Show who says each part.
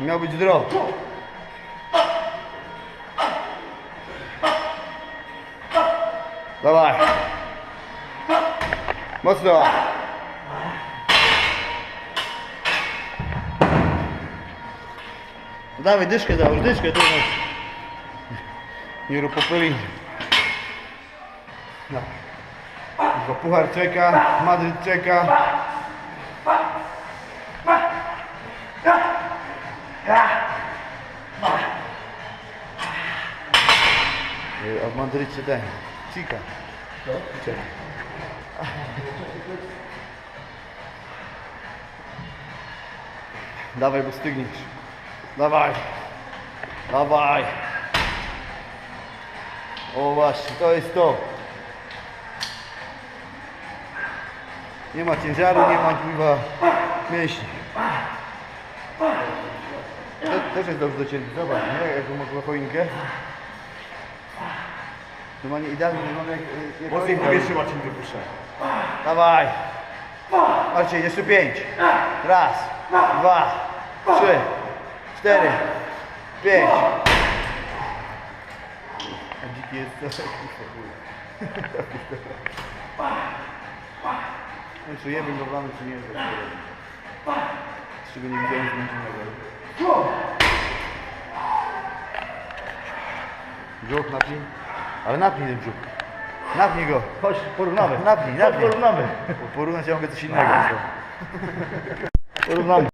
Speaker 1: Miał być drop. Dawaj. Mocno. Dawaj, dyszkę załóż, dyszkę tu. Nie rób popyli. No. Puchar czeka, Madryt czeka. A w Madrycie ten, Cika. Czeka. Dawaj, bo stygniesz. Dawaj. Dawaj. O właśnie, to jest to. Nie ma ciężaru, nie ma mięśni. Też jest dobrze do ciebie. Zobacz, nie? Jaką ma choinkę. Normalnie idealnie wygląda jak... jak
Speaker 2: Mocniej
Speaker 1: choinka.
Speaker 2: powietrze Marcin wypuszcza.
Speaker 1: Dawaj. Marcin, jeszcze pięć. Raz, dwa, trzy, cztery, pięć. A dziki jest to. No czy je węglowany, czy nie jest. Z czego nie widziałem nic innego. Brzuch napnij. Ale napnij ten brzuch. Napnij go.
Speaker 2: Chodź, porównamy.
Speaker 1: Napnij, napnij.
Speaker 2: porównamy.
Speaker 1: Porównać ja mogę coś innego. Porównamy.